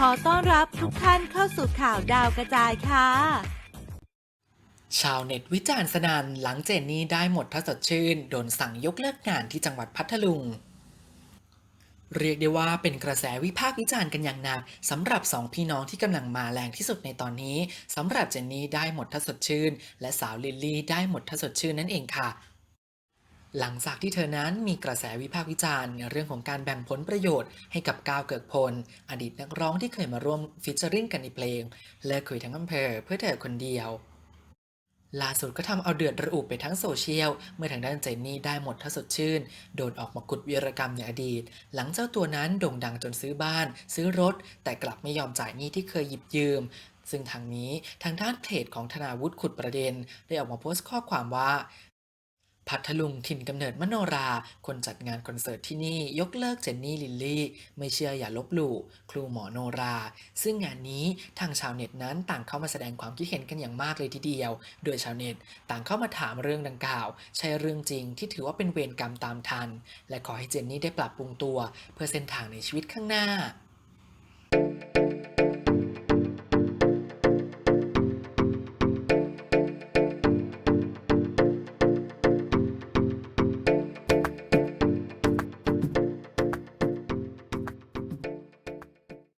ขอต้อนรับทุกท่านเข้าสู่ข่าวดาวกระจายค่ะ ชาวเน็ตวิจารณ์สนั่นหลังเจนนี่ได้หมดถ้าสดชื่น โดนสั่งยกเลิกงานที่จังหวัดพัทลุง เรียกได้ว่าเป็นกระแสวิพากษ์วิจารณ์กันอย่างหนักสำหรับสองพี่น้องที่กำลังมาแรงที่สุดในตอนนี้สำหรับเจนนี่ได้หมดถ้าสดชื่น และสาวลิลลี่ได้หมดถ้าสดชื่นนั่นเองค่ะ หลังจากที่เธอนั้นมีกระแสวิพากษ์วิจารณ์เรื่องของการแบ่งผลประโยชน์ให้กับก้าวเกิกพล อดีตนักร้องที่เคยมาร่วมฟิชเจอริงกันในเพลง เลิกคุยทั้งอำเภอเพื่อเธอคนเดียว ล่าสุดก็ทำเอาเดือดระอุไปทั้งโซเชียล เมื่อทางด้านเจนนี่ได้หมดถ้าสดชื่น โดนออกมาขุดวีรกรรมในอดีต หลังเจ้าตัวนั้นโด่งดังจนซื้อบ้าน ซื้อรถ แต่กลับไม่ยอมจ่ายหนี้ที่เคยหยิบยืมซึ่งทางนี้ทางด้านเพจของธนาวุฒิขุดประเด็น ได้ออกมาโพสต์ข้อความว่า พัทลุงถิ่นกำเนิดมโนรา คนจัดงานคอนเสิร์ตที่นี่ยกเลิกเจนนี่ลิลลี่ ไม่เชื่ออย่าลบหลู่ครูหมอโนรา ซึ่งงานนี้ทางชาวเน็ตนั้นต่างเข้ามาแสดงความคิดเห็นกันอย่างมากเลยทีเดียว โดยชาวเน็ตต่างเข้ามาถามเรื่องดังกล่าว ใช่เรื่องจริงที่ถือว่าเป็นเวรกรรมตามทัน และขอให้เจนนี่ได้ปรับปรุงตัว เพื่อเส้นทางในชีวิตข้างหน้า